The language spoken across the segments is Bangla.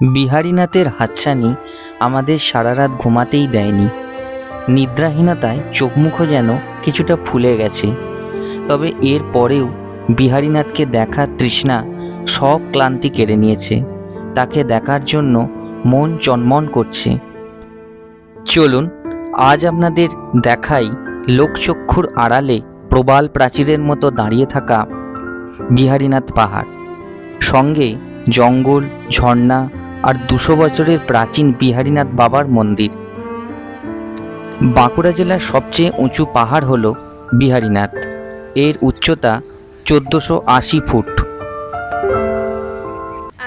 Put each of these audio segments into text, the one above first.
বিহারীনাথের হাতছানি আমাদের সারা রাত ঘুমাতেই দেয়নি। নিদ্রাহীনতায় চোখমুখো যেন কিছুটা ফুলে গেছে। তবে এর পরেও বিহারীনাথকে দেখার তৃষ্ণা সব ক্লান্তি কেড়ে নিয়েছে। তাকে দেখার জন্য মন চনমন করছে। চলুন, আজ আপনাদের দেখাই লোকচক্ষুর আড়ালে প্রবাল প্রাচীরের মতো দাঁড়িয়ে থাকা বিহারীনাথ পাহাড়। সঙ্গে জঙ্গল, ঝর্ণা আর দুশো বছরের প্রাচীন বিহারীনাথ বাবার মন্দির। বাঁকুড়া জেলার সবচেয়ে উঁচু পাহাড় হল বিহারীনাথ। এর উচ্চতা চোদ্দোশো আশি ফুট।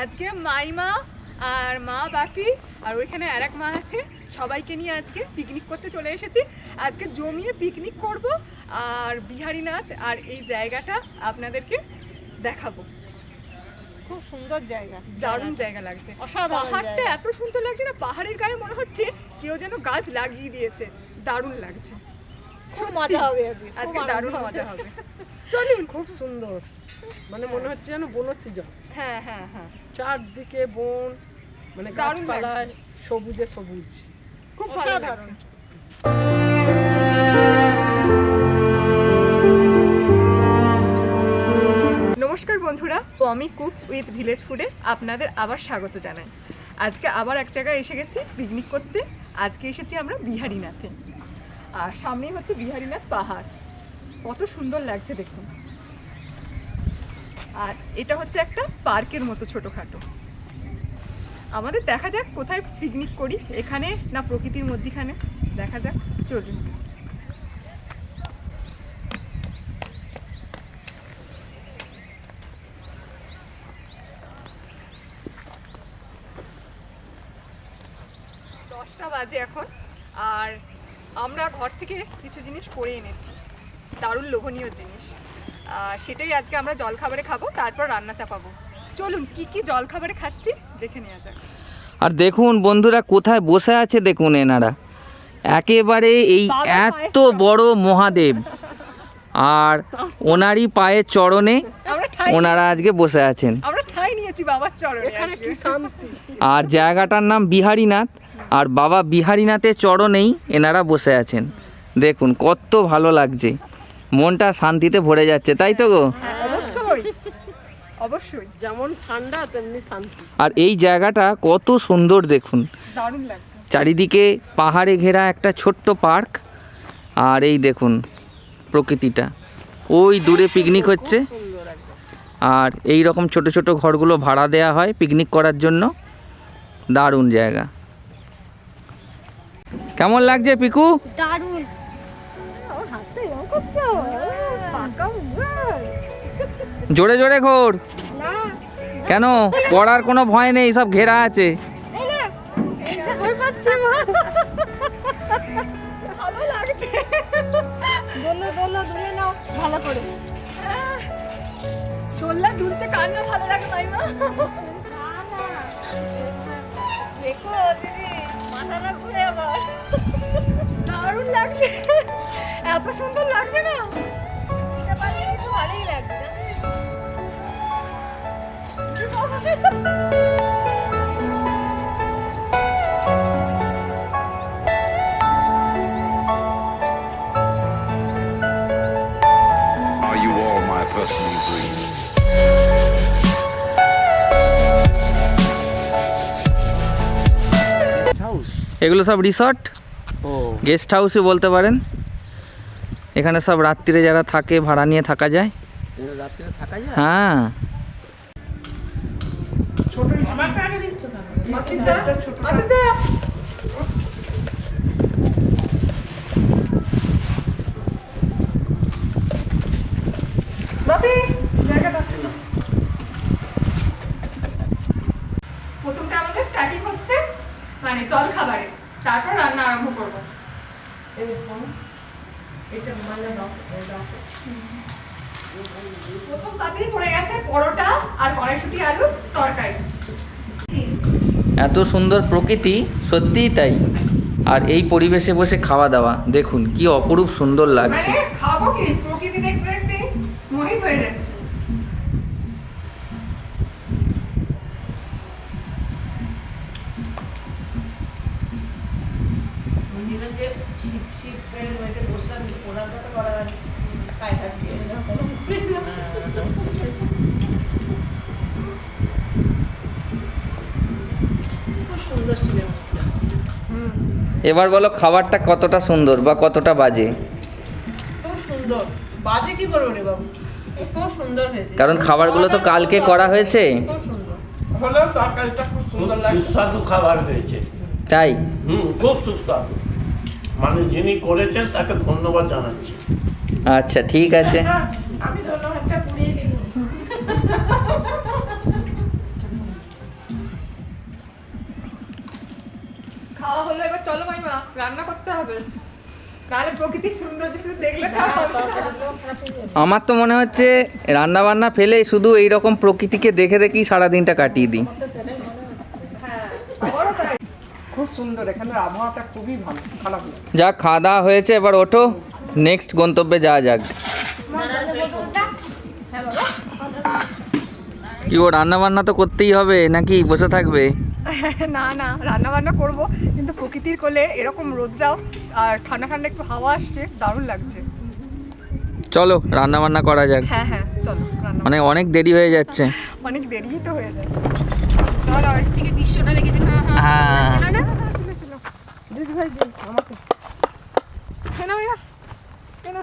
আজকে মাইমা আর মা বাপি আর ওইখানে আর এক মা আছে, সবাইকে নিয়ে আজকে পিকনিক করতে চলে এসেছি। আজকে জমিয়ে পিকনিক করব আর বিহারীনাথ আর এই জায়গাটা আপনাদেরকে দেখাবো। খুব সুন্দর জায়গা। দারুণ জায়গা লাগছে। অসাধারণ পাহাড়টা এত সুন্দর লাগছে না পাহাড়ের গায়ে মনে হচ্ছে কেউ যেন গাছ লাগিয়ে দিয়েছে। দারুণ লাগছে। খুব মজা হবে আজকে আজকে দারুণ মজা হবে। চলুন। খুব সুন্দর। মানে মনে হচ্ছে যেন বনসৃজন হ্যাঁ হ্যাঁ হ্যাঁ। চারদিকে বন মানে দারুণ গাছপালায় সবুজে সবুজ। খুব ভালো। লাগছে। নমস্কার বন্ধুরা, আমি কুক উইথ ভিলেজ ফুডে আপনাদের আবার স্বাগত জানাই। আজকে আবার এক জায়গায় এসে গেছি পিকনিক করতে। আজকে এসেছি আমরা বিহারীনাথে। আর সামনেই হচ্ছে বিহারীনাথ পাহাড়। কত সুন্দর লাগছে দেখুন। আর এটা হচ্ছে একটা পার্কের মতো ছোটোখাটো। আমাদের দেখা যাক কোথায় পিকনিক করি। এখানে না প্রকৃতির মধ্যিখানে? দেখা যাক। চলুন দশটা বাজে এখন আর আমরা ঘর থেকে কিছু জিনিস করে এনেছি। দারুণ লোভনীয় জিনিস। আর সেটাই আজকে আমরা জলখাবারে খাব তারপর রান্না চাপাবো। চলুন কি কি জলখাবারে খাচ্ছি দেখে নেওয়া যাক। আর দেখুন বন্ধুরা কোথায় বসে আছে দেখুন এনারা। একেবারে এই এত বড় মহাদেব। আর ওনারই পায়ের চরণে ওনারা আজকে বসে আছেন। আমরা ঠাই নিয়েছি বাবার চরণে আর জায়গাটার নাম বিহারীনাথ। আর বাবা বিহারীনাথের চরণেই এনারা বসে আছেন। দেখুন কত ভালো লাগছে। মনটা শান্তিতে ভরে যাচ্ছে তাই তো গো? অবশ্যই অবশ্যই। যেমন ঠান্ডা তেমনি শান্তি। আর এই জায়গাটা কত সুন্দর দেখুন। দারুণ লাগছে। চারিদিকে পাহাড়ে ঘেরা একটা ছোট্ট পার্ক। আর এই দেখুন প্রকৃতিটা। ওই দূরে পিকনিক হচ্ছে। আর এই রকম ছোট ছোট ঘরগুলো ভাড়া দেওয়া হয় পিকনিক করার জন্য। দারুণ জায়গা। কেমন লাগছে পিকু? দারুণ। জোরে জোরে ঘোর। কেন? পড়ার কোনো ভয় নেই সব ঘেরা আছে। ভালো ভালো করে। দোল্লা দুলতে কার না ভালো লাগে মাইমা দেখো দিদি। মাথাটা ঘুরে আবার। দারুণ লাগছে। এত সুন্দর লাগছে না? এটা পারলে কিন্তু ভালোই লাগবে। এগুলো সব রিসর্ট ও। গেস্ট হাউসই বলতে পারেন। এখানে সব রাত্রিরে যারা থাকে ভাড়া নিয়ে থাকা যায়। রাত্রে থাকা যায়? হ্যাঁ। অসিদ্ধা অসিদ্ধা বাপি জায়গা দাও। প্রথমটা আমাদের স্টার্টিং হচ্ছে মানে জল খাবারে তারপর রান্না আরম্ভ করব। এটা মানে প্রথম পাতিল পড়ে গেছে পরোটা আর কড়াইশুটি আলু তরকারি। এত সুন্দর প্রকৃতি সত্যিই তাই। আর এই পরিবেশে বসে খাওয়া দাওয়া দেখুন কি অপরূপ সুন্দর লাগছে। মানে খাব কি? এবার বলো খাবারটা কতটা সুন্দর বা কতটা বাজে? সুন্দর। বাজে কি করব রে বাবু? সুন্দর হয়েছে। কারণ খাবারগুলো তো কালকে করা হয়েছে? খুব সুন্দর। হলেও তরকারিটা খুব সুন্দর লাগছে। সুস্বাদু খাবার হয়েছে। তাই? হুম খুব সুস্বাদু। মানে যিনি করেছেন তাকে ধন্যবাদ জানাচ্ছি। আচ্ছা ঠিক আছে। হবে। নাহলে প্রকৃতির সৌন্দর্য শুধু দেখলে তো আর হবে না। আমার তো মনে হচ্ছে রান্না বান্না ফেলে শুধু এই রকম প্রকৃতিকে দেখে দেখেই সারা দিনটা কাটিয়ে দিই। আমারও খুব সুন্দর এখানের আবহাওয়াটা খুবই ভালো খারাপ যা খাওয়া দাওয়া হয়েছে এবার ওঠো। নেক্সট গন্তব্যে যাওয়া যাক। কি ও রান্না বান্না তো করতেই হবে নাকি বসে থাকবে? না না রান্না বান্না করব কিন্তু প্রকৃতির কোলে এরকম রোদটাও আর ঠান্ডা ঠান্ডা একটু হাওয়া আসছে দারুণ লাগছে। চলো রান্না বান্না করা যাক। হ্যাঁ হ্যাঁ চলো মানে অনেক দেরি হয়ে যাচ্ছে। অনেক দেরি তো হয়ে যাচ্ছে। দৃশ্যটা দেখেছিল হ্যাঁ দিদি ভাই দিন আমাকে কেন ভাইয়া কেন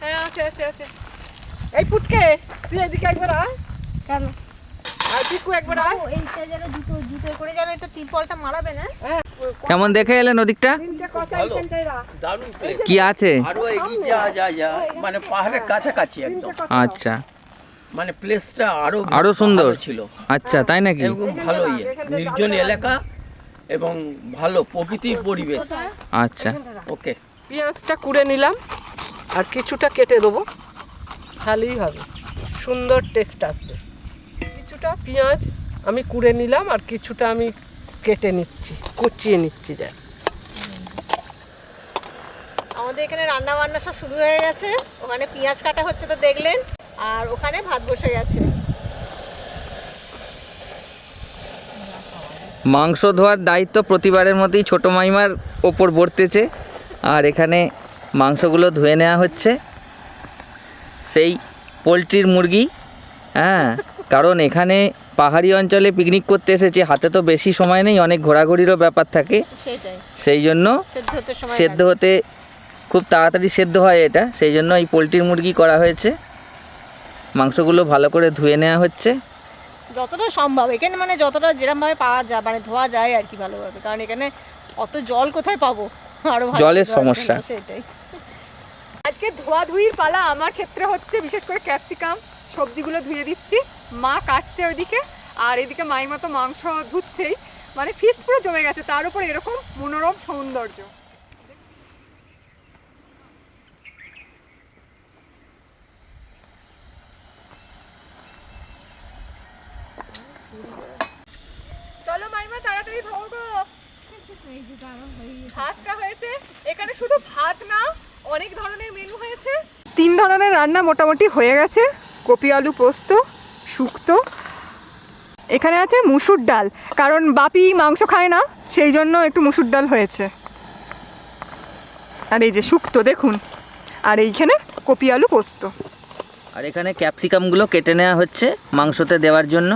হ্যাঁ আছে আছে আছে এই ফুটকে তুই এদিকে একবার আয় কেন আর পিকু একবার আয় এইটা যেন জুতো জুতো করে যেন মারাবে না? হ্যাঁ। কেমন দেখে এলেন ওদিকটা? কি আছে? আরও এগিয়ে যাওয়া যায় যায় মানে পাহাড়ের কাছাকাছি একদম। আচ্ছা। মানে প্লেসটা আরও আরও সুন্দর। ছিল। আচ্ছা তাই নাকি? ভালো ইয়ে। নির্জন এলাকা এবং ভালো প্রকৃতির পরিবেশ। আচ্ছা। ওকে পেঁয়াজটা কুড়ে নিলাম। আর কিছুটা কেটে দেবো। তাহলেই হবে। সুন্দর টেস্ট আসবে। কিছুটা পেঁয়াজ আমি কুড়ে নিলাম আর কিছুটা আমি কেটে নিচ্ছি কুচিয়ে নিচ্ছি যা আমাদের এখানে রান্না বান্না সব শুরু হয়ে গেছে। ওখানে পেঁয়াজ কাটা হচ্ছে তো দেখলেন আর ওখানে ভাত বসে গেছে। মাংস ধোয়ার দায়িত্ব প্রতিবারের মতোই ছোটো মাইমার ওপর বর্তেছে আর এখানে মাংসগুলো ধুয়ে নেওয়া হচ্ছে। সেই পোলট্রির মুরগি হ্যাঁ কারণ এখানে পাহাড়ি অঞ্চলে পিকনিক করতে এসেছে হাতে তো বেশি সময় নেই অনেক ঘোরাঘুরিরও ব্যাপার থাকে। সেই জন্য সেদ্ধ হতে খুব তাড়াতাড়ি সেদ্ধ হয় এটা সেই জন্য এই পোলট্রির মুরগি করা হয়েছে। মাংসগুলো ভালো করে ধুয়ে নেওয়া হচ্ছে। যতটা সম্ভব এখানে মানে যতটা যেরকমভাবে পাওয়া যায় মানে ধোয়া যায় আর কি ভালোভাবে কারণ এখানে অত জল কোথায় পাবো? আরও জলের সমস্যা। সেটাই। আজকে ধোয়াধুয়ির পালা আমার ক্ষেত্রে হচ্ছে বিশেষ করে ক্যাপসিকাম সবজিগুলো ধুয়ে দিচ্ছি। মা কাটছে ওইদিকে, আর এদিকে মাইমা তো মাংস ধুচ্ছেই। মানে ফিস্ট পুরো জমে গেছে, তার উপর এরকম মনোরম সৌন্দর্য। চলো মাইমা, তাড়াতাড়ি ধোও গো। ভাতটা হয়েছে। এখানে শুধু ভাত না, অনেক ধরনের মেনু হয়েছে। তিন ধরনের রান্না মোটামুটি হয়ে গেছে। কপি আলু পোস্ত শুক্তো। এখানে আছে মুসুর ডাল কারণ বাপি মাংস খায় না সেই জন্য একটু মুসুর ডাল হয়েছে। আর এই যে শুক্তো দেখুন। আর এইখানে কপি আলু পোস্ত। আর এখানে ক্যাপসিকামগুলো কেটে নেওয়া হচ্ছে মাংসতে দেওয়ার জন্য।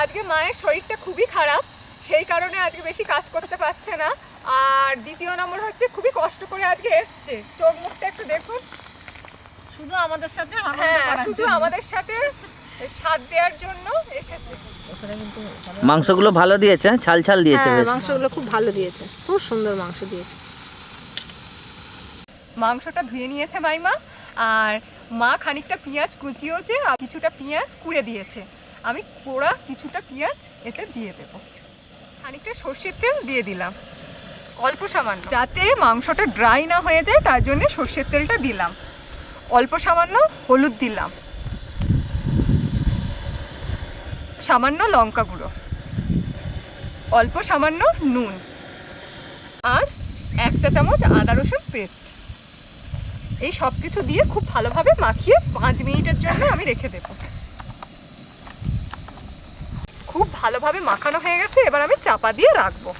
আজকে মায়ের শরীরটা খুবই খারাপ সেই কারণে আজকে বেশি কাজ করতে পারছে না। আর দ্বিতীয় নম্বর হচ্ছে খুবই কষ্ট করে আজকে এসছে। চোখ মুখটা একটু দেখুন। শুধু আমাদের সাথে হ্যাঁ শুধু আমাদের সাথে স্বাদ দেওয়ার জন্য এসেছে। মাংসগুলো ভালো দিয়েছে হ্যাঁ? ছাল ছাল দিয়েছে হ্যাঁ বেশ। মাংসগুলো খুব ভালো দিয়েছে। খুব সুন্দর মাংস দিয়েছে। মাংসটা ধুয়ে নিয়েছে মাইমা আর মা খানিকটা পেঁয়াজ কুচিয়েছে আর কিছুটা পেঁয়াজ কুড়ে দিয়েছে। আমি পোড়া কিছুটা পেঁয়াজ এতে দিয়ে দেবো। খানিকটা সর্ষের তেল দিয়ে দিলাম। অল্প সামান্য। যাতে মাংসটা ড্রাই না হয়ে যায় তার জন্য সর্ষের তেলটা দিলাম। অল্প সামান্য হলুদ দিলাম। সামান্য লঙ্কা গুঁড়ো। অল্প সামান্য নুন। আর এক চা চামচ আদা রসুন পেস্ট। এই সব কিছু দিয়ে খুব ভালোভাবে মাখিয়ে পাঁচ মিনিটের জন্য আমি রেখে দেব। খুব ভালোভাবে মাখানো হয়ে গেছে, এবার আমি চাপা দিয়ে রাখব।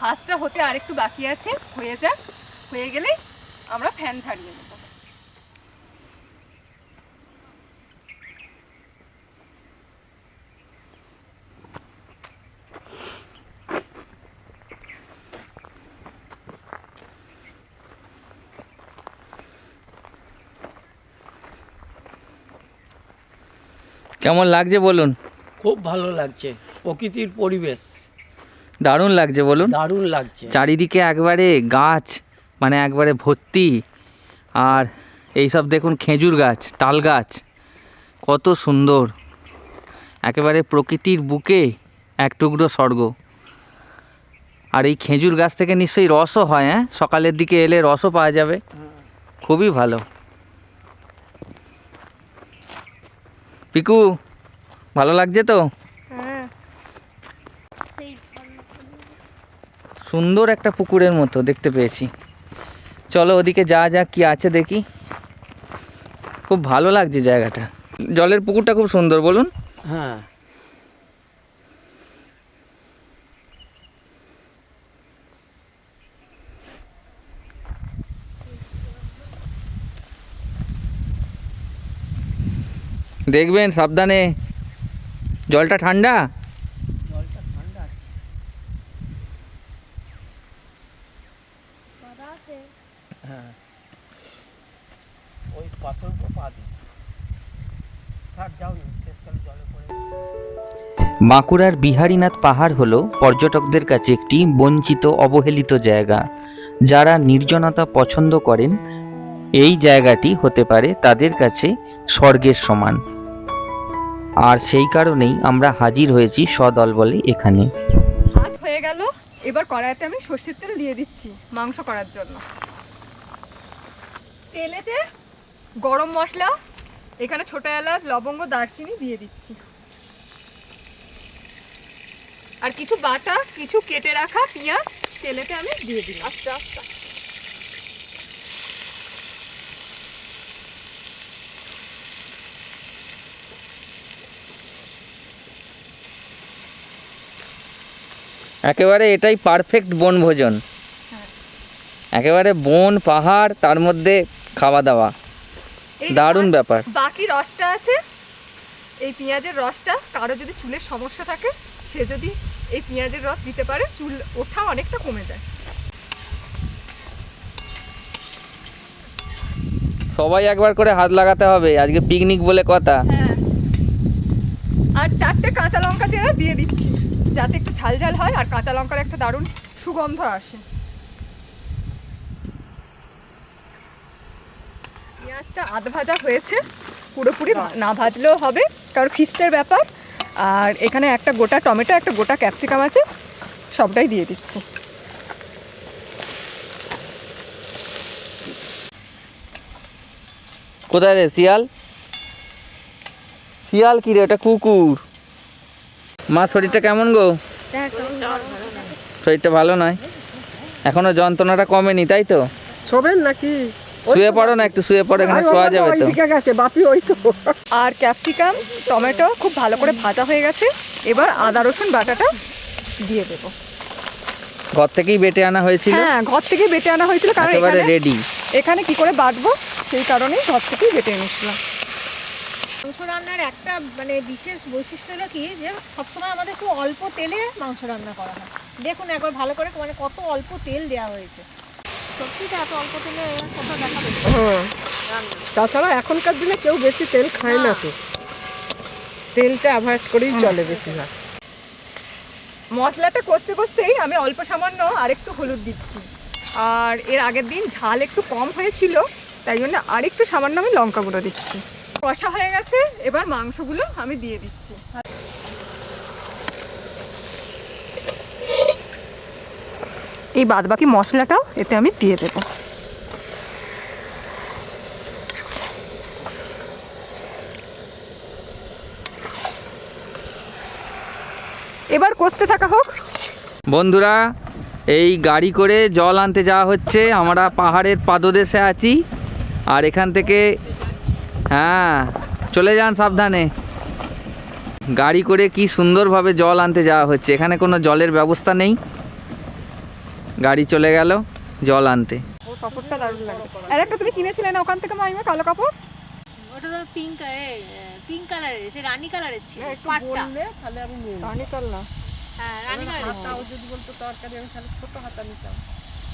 ভাতটা হতে আরেকটু বাকি আছে, হয়ে যাক। হয়ে গেলেই আমরা ফ্যান ঝাড়িয়ে নেব। কেমন লাগছে বলুন? খুব ভালো লাগছে। প্রকৃতির পরিবেশ। দারুণ লাগছে বলুন। দারুণ লাগছে। চারিদিকে একবারে গাছ মানে একবারে ভর্তি। আর এই সব দেখুন খেজুর গাছ তাল গাছ। কত সুন্দর। একেবারে প্রকৃতির বুকে এক টুকরো স্বর্গ। আর এই খেজুর গাছ থেকে নিশ্চয়ই রসও হয় হ্যাঁ? সকালের দিকে এলে রসও পাওয়া যাবে। খুবই ভালো। পিকু ভালো লাগছে তো? সুন্দর একটা পুকুরের মতো দেখতে পেয়েছি। চলো ওদিকে যা যা কি আছে দেখি। খুব ভালো লাগছে জায়গাটা। জলের পুকুরটা খুব সুন্দর বলুন। হ্যাঁ। দেখবেন সাবধানে। জলটা ঠান্ডা? হ্যাঁ। বাঁকুড়ার বিহারীনাথ পাহাড় হলো পর্যটকদের কাছে একটি বঞ্চিত অবহেলিত জায়গা। যারা নির্জনতা পছন্দ করেন এই জায়গাটি হতে পারে তাদের কাছে স্বর্গের সমান। আর সেই কারণেই আমরা হাজির হয়েছি সদল বলে এখানে। ভাত হয়ে গেল এবার কড়াইতে আমি সর্ষের তেল দিয়ে দিচ্ছি মাংস করার জন্য। তেলেতে গরম মশলা এখানে ছোট এলাচ লবঙ্গ দারচিনি দিয়ে দিচ্ছি। আর কিছু বাটা কিছু কেটে রাখা পেঁয়াজ তেলেতে আমি দিয়ে দিলাম। আস্তে আস্তে একেবারে এটাই পারফেক্ট বনভোজন। একেবারে বন পাহাড় তার মধ্যে খাওয়া দাওয়া দারুণ ব্যাপার। বাকি রসটা আছে? এই পেঁয়াজের রসটা কারও যদি চুলের সমস্যা থাকে সে যদি এই পেঁয়াজের রস দিতে পারে চুল ওঠা অনেকটা কমে যায়। সবাই একবার করে হাত লাগাতে হবে আজকে পিকনিক বলে কথা। হ্যাঁ। আর চারটে কাঁচা লঙ্কা চেরা দিয়ে দিচ্ছি। যাতে একটু ঝাল ঝাল হয় আর কাঁচা লঙ্কার একটা দারুণ সুগন্ধ আসে। পেঁয়াজটা আধ ভাজা হয়েছে পুরোপুরি না ভাজলেও হবে কারণ ফিস্টের ব্যাপার। আর এখানে একটা গোটা টমেটো একটা গোটা ক্যাপসিকাম আছে সবটাই দিয়ে দিচ্ছি। কোথায় রে? শিয়াল? শিয়াল কি রে? ওটা কুকুর। মা শরীরটা কেমন গো? শরীরটা ভালো নয়? এখনও যন্ত্রণাটা কমেনি তাই তো? শোবেন নাকি? শুয়ে পড়ো না একটু শুয়ে পড়ো এখানে শোয়া যাবে তো। বাপি ওই তো। আর ক্যাপসিকাম টমেটো খুব ভালো করে ভাজা হয়ে গেছে। এবার আদা রসুন বাটাটা দিয়ে দেবো। ঘর থেকেই বেটে আনা হয়েছিল? হ্যাঁ ঘর থেকেই বেটে আনা হয়েছিল কারণ এখানে রেডি এখানে কি করে বাটবো? সেই কারণেই ঘর থেকেই বেটে এনেছিলাম। মাংস রান্নার একটা মানে বিশেষ বৈশিষ্ট্য হলো কি যে সবসময় আমাদের খুব অল্প তেলে মাংস রান্না করা হয়। দেখুন একবার ভালো করে মানে কত অল্প তেল দেওয়া হয়েছে। সত্যিটা এত অল্প তেলে কোথাও দেখা হ্যাঁ। তাছাড়া এখনকার দিনে কেউ বেশি তেল খায় না তো। তেলটা অ্যাভয়েড করেই চলে বেশিরভাগ। মশলাটা কষতে কষতেই আমি অল্প সামান্য আরেকটু হলুদ দিচ্ছি। আর এর আগের দিন ঝাল একটু কম হয়েছিল তাই জন্য আরেকটু সামান্য আমি লঙ্কা গুঁড়ো দিচ্ছি। কষা হয়ে গেছে, এবার মাংসগুলো আমি দিয়ে দিচ্ছি। এই বাদবাকি মশলাটাও এতে আমি দিয়ে দেবো। এবার কষতে থাকা হোক। বন্ধুরা, এই গাড়ি করে জল আনতে যাওয়া হচ্ছে। আমরা পাহাড়ের পাদদেশে আছি। আর এখান থেকে হ্যাঁ চলে যান সাবধানে। গাড়ি করে কি সুন্দরভাবে জল আনতে যাওয়া হচ্ছে। এখানে কোনো জলের ব্যবস্থা নেই। গাড়ি চলে গেল জল আনতে। ও কাপড়টা দারুণ লাগে। আর একটা তুমি কিনেছিলে না ওখান থেকে মাইমা কালো কাপড়? ওটা তো পিঙ্ক পিঙ্ক কালারের সে রানী কালারের ছিল পাটটা। তাহলে আমি রানী কাল না? হ্যাঁ রানী কালারের ছিল। যদি বলতো তরকারি আমি তাহলে ছোট হাতা নিতাম।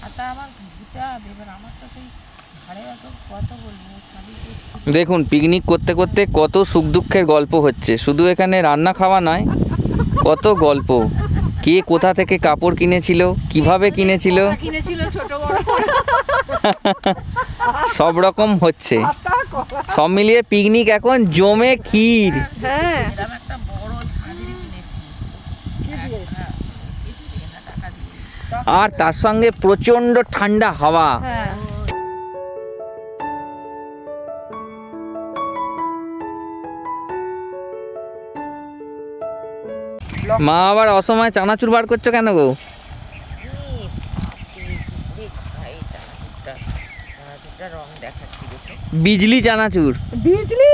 হাতা আমার দিতে হবে এবার আমার তো সেই দেখুন পিকনিক করতে করতে কত সুখ দুঃখের গল্প হচ্ছে। শুধু এখানে রান্না খাওয়া নয় কত গল্প। কে কোথা থেকে কাপড় কিনেছিল কীভাবে কিনেছিল? সব রকম হচ্ছে। সব মিলিয়ে পিকনিক এখন জমে ক্ষীর। হ্যাঁ। আর তার সঙ্গে প্রচণ্ড ঠান্ডা হাওয়া। মা আবার অসময় চানাচুর বার করছ কেন গো? বিজলি চানাচুর। বিজলি?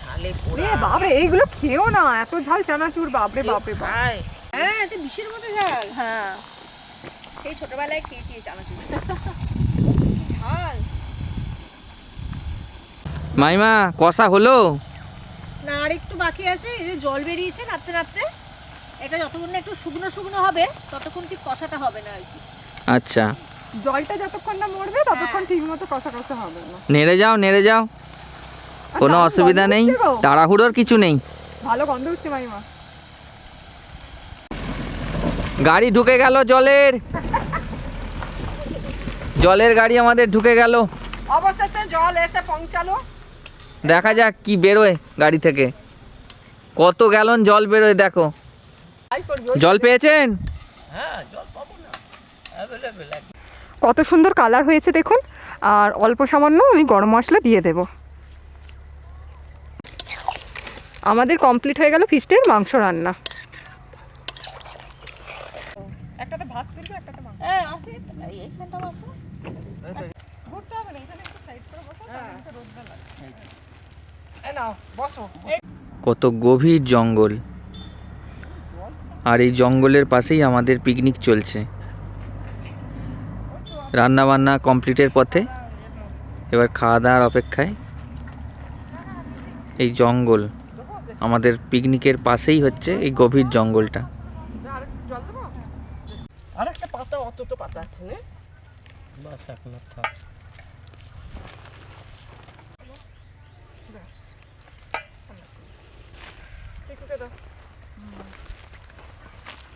ঝালে এ পোড়া বাপরে এইগুলো খেও না এত ঝাল চানাচুর বাপরে বাপরে বাপ। খায় হ্যাঁ তো বিষের মতো ঝাল? হ্যাঁ। সেই ছোটবেলায় খেয়েছি চানাচুর। ঝাল মাইমা কষা হলো? না আর একটু বাকি আছে এই যে জল বেরিয়েছে নাড়তে নাড়তে। এটা যতক্ষণ না একটু শুকনো শুকনো হবে ততক্ষণ ঠিক কষাটা হবে না আর কি। আচ্ছা। জলটা যতক্ষণ না মরবে ততক্ষণ ঠিক মতো কষা কষা হবে না। নেড়ে যাও নেড়ে যাও। কোনো অসুবিধা নেই। তাড়াহুড়োর কিছু নেই। ভালো গন্ধ হচ্ছে মাইমা। গাড়ি ঢুকে গেল জলের। জলের গাড়ি আমাদের ঢুকে গেল। অবশেষে জল এসে পৌঁছালো। দেখা যাক কি বেরোয় গাড়ি থেকে। কত গ্যালন জল বেরোয় দেখো। জল পেয়েছেন? হ্যাঁ জল পাবো না অ্যাভেলেবেল কত সুন্দর কালার হয়েছে দেখুন আর অল্প সামান্য আমি গরম মশলা দিয়ে দেব। আমাদের কমপ্লিট হয়ে গেল ফিস্টের মাংস রান্না। হ্যাঁ বসো। কত গভীর জঙ্গল। আর এই জঙ্গলের পাশেই আমাদের পিকনিক চলছে। রান্না বান্না কমপ্লিটের পথে। এবার খাওয়া দাওয়ার অপেক্ষায় এই জঙ্গল আমাদের পিকনিকের পাশেই হচ্ছে এই গভীর জঙ্গলটা। আর একটু পাতা পাতা আছে না। বাস থাক।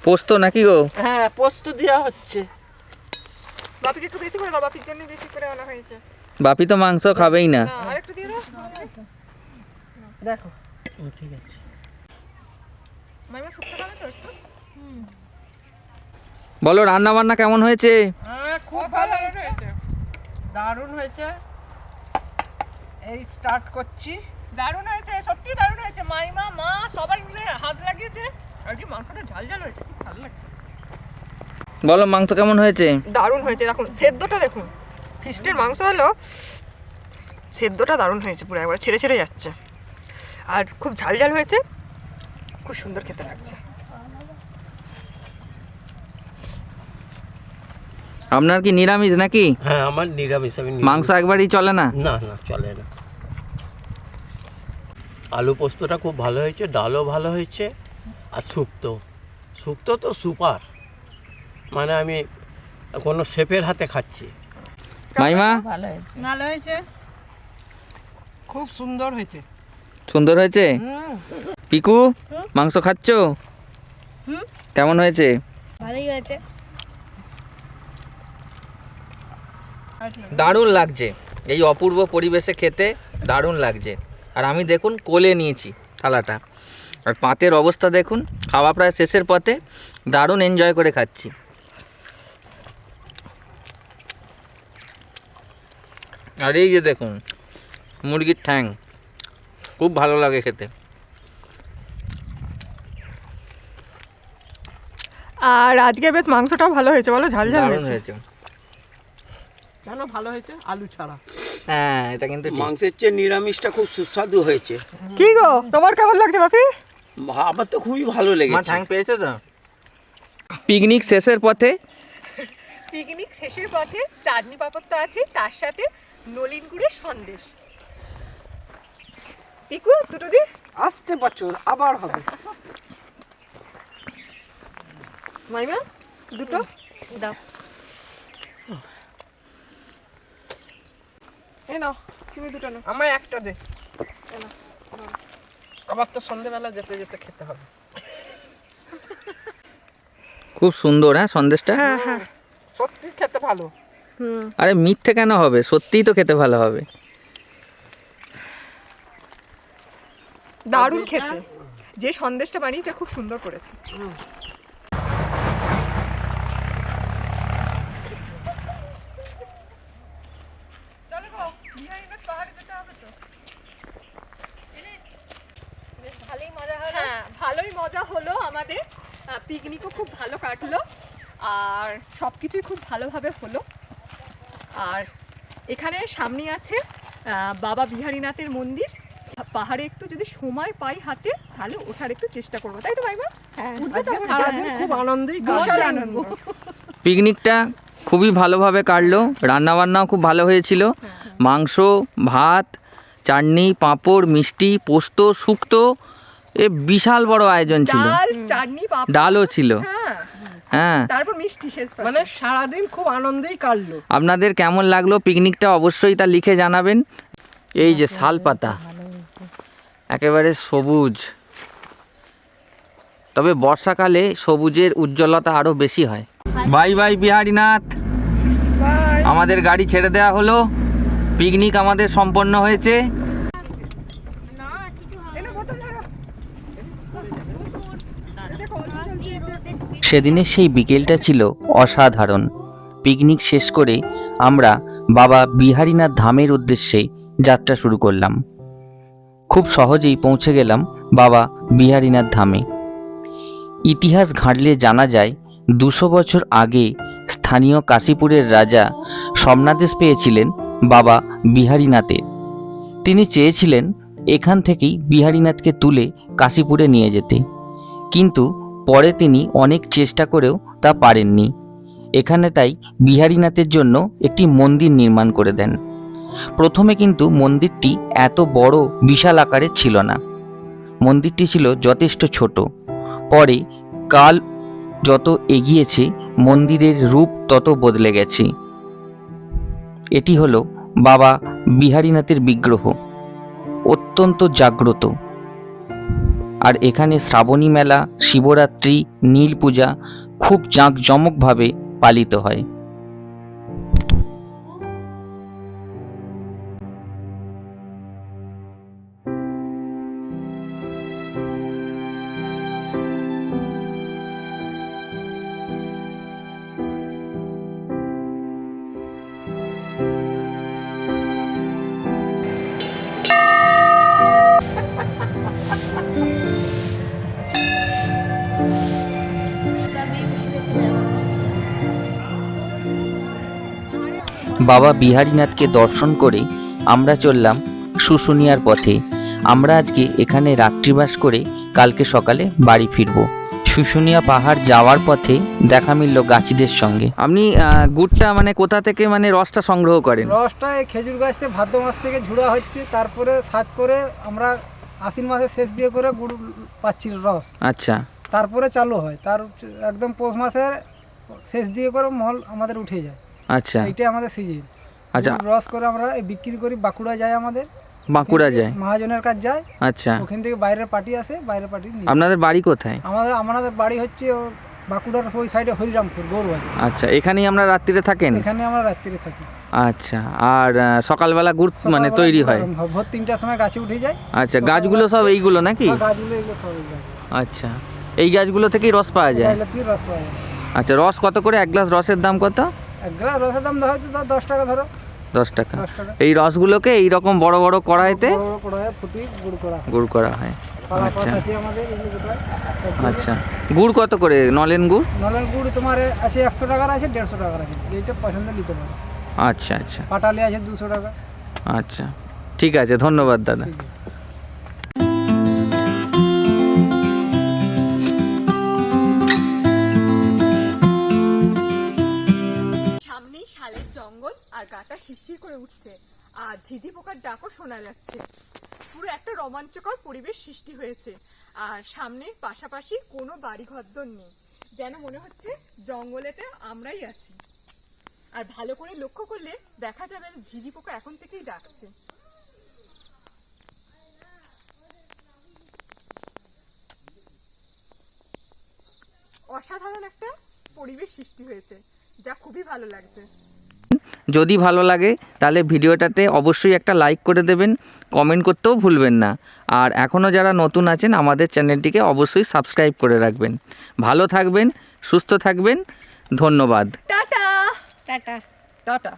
পোস্ত নাকি গো? হ্যাঁ পোস্ত দেওয়া হচ্ছে। বাপিকে একটু বেশি করে দাও বাপির জন্য বেশি করে আনা হয়েছে। বাপি তো মাংস খাবেই না। না আর একটু দিয়ে দাও। দেখো। ও ঠিক আছে। মাইমা শুকনো খাবে তো একটু? বলো রান্না বান্না কেমন হয়েছে? হ্যাঁ খুব ভালো হয়েছে। দারুণ হয়েছে। এই স্টার্ট করছি। দারুণ হয়েছে সত্যি দারুণ হয়েছে। মাইমা মা সবাই মিলে হাত লাগিয়েছে। আর মাংসটা ঝাল ঝাল হয়েছে খুব ভালো লাগছে। বলো মাংস কেমন হয়েছে? দারুণ হয়েছে দেখুন সেদ্ধটা দেখুন। ফিস্টের মাংস হলো সেদ্ধটা দারুণ হয়েছে পুরো একবার ছেড়ে ছেড়ে যাচ্ছে। আর খুব ঝাল ঝাল হয়েছে খুব সুন্দর খেতে লাগছে। আপনার কি নিরামিষ নাকি? হ্যাঁ আমার নিরামিষ আমি নিরামিষ। মাংস একবারই চলে না? না না চলে না। আলু পোস্তটা খুব ভালো হয়েছে ডালও ভালো হয়েছে। আর শুক্তো শুক্তো তো সুপার। মানে আমি কোনো শেফের হাতে খাচ্ছি। মাইমা? ভালো হয়েছে। ভালো হয়েছে। খুব সুন্দর হয়েছে। সুন্দর হয়েছে? পিকু মাংস খাচ্ছ? কেমন হয়েছে? ভালোই হয়েছে। দারুণ লাগছে। এই অপূর্ব পরিবেশে খেতে দারুণ লাগছে। আর আমি দেখুন কোলে নিয়েছি থালাটা। আর পাতের অবস্থা দেখুন খাওয়া প্রায় শেষের পথে দারুণ এনজয় করে খাচ্ছি। আর এই যে দেখুন মুরগির ঠ্যাং খুব ভালো লাগে খেতে। আর আজকে বেশ মাংসটাও ভালো হয়েছে বলো ঝাল ঝাল হয়েছে। কেন ভালো হয়েছে? আলু ছাড়া। হ্যাঁ এটা কিন্তু মাংসের চেয়ে নিরামিষটা খুব সুস্বাদু হয়েছে। কি গো তোমার কেমন লাগছে বাপি আমার তো খুবই ভালো মা লেগেছে। ঠ্যাং পেয়েছে তো? পিকনিক শেষের পথে? পিকনিক শেষের পথে চাটনি পাপড় তো আছে তার সাথে নলিন গুড়ের সন্দেশ। পিকু দুটো দিন? আসছে বছর আবার হবে। মাইমা দুটো? দাও। এ নাও তুমি দুটো নাও। আমায় একটা দে। আবার তো সন্ধেবেলা যেতে যেতে খেতে হবে। খুব সুন্দর হ্যাঁ সন্দেশটা? হ্যাঁ হ্যাঁ। সত্যি খেতে ভালো। আরে মিথ্যে কেন হবে? সত্যিই তো খেতে ভালো হবে। দারুণ খেতে। যে সন্দেশটা বানিয়েছে খুব সুন্দর করেছে চলো গো, বিহারীনাথ পাহাড়ে যেতে হবে তো। বেশ ভালোই মজা হলো হ্যাঁ ভালোই মজা হলো আমাদের পিকনিকও খুব ভালো কাটলো আর সব কিছুই খুব ভালোভাবে হলো। আর এখানে সামনে আছে বাবা বিহারীনাথের মন্দির। পাহাড়ে একটু যদি সময় পাই হাতে তাহলে ওঠার একটু চেষ্টা করব তাই তো তো? আজকে সারাদিন খুব বিশাল কাটছে। আনন্দ। পিকনিকটা খুবই ভালোভাবে কাটলো রান্নাবান্নাও খুব ভালো হয়েছিল। মাংস ভাত চাটনি পাঁপড় মিষ্টি পোস্ত শুক্তো এ বিশাল বড় আয়োজন ছিল। ডাল চাটনি পাপড়। ডালও ছিল। হ্যাঁ। হ্যাঁ। তারপর মিষ্টি শেষ। মানে সারাদিন খুব আনন্দেই কাটলো। আপনাদের কেমন লাগল? পিকনিকটা অবশ্যই তা লিখে জানাবেন। এই যে শাল পাতা। একেবারে সবুজ। তবে বর্ষাকালে সবুজের উজ্জ্বলতা আরও বেশি হয়। Bye bye Biharinath. আমাদের গাড়ি ছেড়ে দেওয়া হলো। পিকনিক আমাদের সম্পন্ন হয়েছে। সেদিনের সেই বিকেলটা ছিল অসাধারণ। পিকনিক শেষ করে আমরা বাবা বিহারীনাথ ধামের উদ্দেশ্যে যাত্রা শুরু করলাম। খুব সহজেই পৌঁছে গেলাম বাবা বিহারীনাথ ধামে। ইতিহাস ঘাঁটলে জানা যায়, দুশো বছর আগে স্থানীয় কাশীপুরের রাজা সমনাদেশ পেয়েছিলেন বাবা বিহারীনাথের। তিনি চেয়েছিলেন এখান থেকেই বিহারীনাথকে তুলে কাশীপুরে নিয়ে যেতে। কিন্তু পরে তিনি অনেক চেষ্টা করেও তা পারেননি। এখানে তাই বিহারীনাথের জন্য একটি মন্দির নির্মাণ করে দেন। প্রথমে কিন্তু মন্দিরটি এত বড়, বিশাল আকারের ছিল না। মন্দিরটি ছিল যথেষ্ট ছোট। পরে কাল যত এগিয়েছে, মন্দিরের রূপ তত বদলে গেছে। এটি হলো বাবা বিহারীনাথের বিগ্রহ। অত্যন্ত জাগ্রত। আর এখানে শ্রাবণী মেলা শিবরাত্রি নীল পূজা খুব জাঁকজমকভাবে পালিত হয়। বাবা বিহারীনাথকে দর্শন করে আমরা চললাম শুশুনিয়ার পথে। আমরা আজকে এখানে রাত্রিবাস করে কালকে সকালে বাড়ি ফিরব। শুশুনিয়া পাহাড় যাওয়ার পথে দেখা মিলল গাছিদের সঙ্গে। আপনি গুড়টা মানে কোথা থেকে মানে রসটা সংগ্রহ করেন? রসটা এই খেজুর গাছ থেকে ভাদ্র মাস থেকে ঝুড়া হচ্ছে তারপরে সাত করে আমরা আশ্বিন মাসের শেষ দিয়ে করে গুড় পাচ্ছি রস। আচ্ছা। তারপরে চালু হয় তার একদম পৌষ মাসের শেষ দিয়ে করে মহল আমাদের উঠে যায়। আচ্ছা। এটা আমাদের সিজন। আচ্ছা। রস করে আমরা এই বিক্রি করি বাঁকুড়া যায় আমাদের। বাঁকুড়া যায়? মহাজনের কাজ যায়। আচ্ছা। ওখান থেকে বাইরের পার্টি আসে বাইরের পার্টি আপনাদের বাড়ি কোথায়? আমাদের আমাদের বাড়ি হচ্ছে বাঁকুড়ার ওই সাইডে হরিরামপুর গৌরবাজার। আচ্ছা এখানেই আমরা রাত্রিরে থাকেন? এখানে আমরা রাত্রিরে থাকি। আচ্ছা আর সকালবেলা গুড় মানে তৈরি হয়? ভোর তিনটার সময় গাছে উঠে যায়। আচ্ছা গাছগুলো সব এইগুলো নাকি? গাছগুলো এগুলো সব আচ্ছা এই গাছগুলো থেকেই রস পাওয়া যায়? গাছগুলো থেকে রস পাওয়া যায়। আচ্ছা রস কত করে? এক গ্লাস রসের দাম কত? এক গ্লাস রসের দাম হয়তো দশ টাকা ধরো। দশ টাকা। এই রসগুলোকে এই রকম বড় বড় কড়াইতে গুড় করা হয়। আচ্ছা। আচ্ছা। গুড় কত করে? নলেন গুড়? নলেন গুড় তোমার আছে একশো টাকার আছে দেড়শো টাকার আছে। এইটা পছন্দ নিতে পারো। আচ্ছা আচ্ছা। পাটালি আছে দুশো টাকা। আচ্ছা। ঠিক আছে ধন্যবাদ দাদা। ঠিক আর গাটা শিরশির করে উঠছে। আর ঝিঝি পোকার ডাকও শোনা যাচ্ছে। পুরো একটা রোমাঞ্চকর পরিবেশ সৃষ্টি হয়েছে। আর সামনে পাশাপাশি কোনো বাড়ি ঘরদর নেই। যেন মনে হচ্ছে জঙ্গলেতে আমরাই আছি। আর ভালো করে লক্ষ্য করলে দেখা যাবে ঝিঝি পোকা এখন থেকেই ডাকছে। অসাধারণ একটা পরিবেশ সৃষ্টি হয়েছে, যা খুবই ভালো লাগছে। যদি ভালো লাগে তাহলে ভিডিওটাতে অবশ্যই একটা লাইক করে দেবেন কমেন্ট করতেও ভুলবেন না। আর এখনও যারা নতুন আছেন আমাদের চ্যানেলটিকে অবশ্যই সাবস্ক্রাইব করে রাখবেন। ভালো থাকবেন সুস্থ থাকবেন ধন্যবাদ। টাটা। টাটা। টাটা।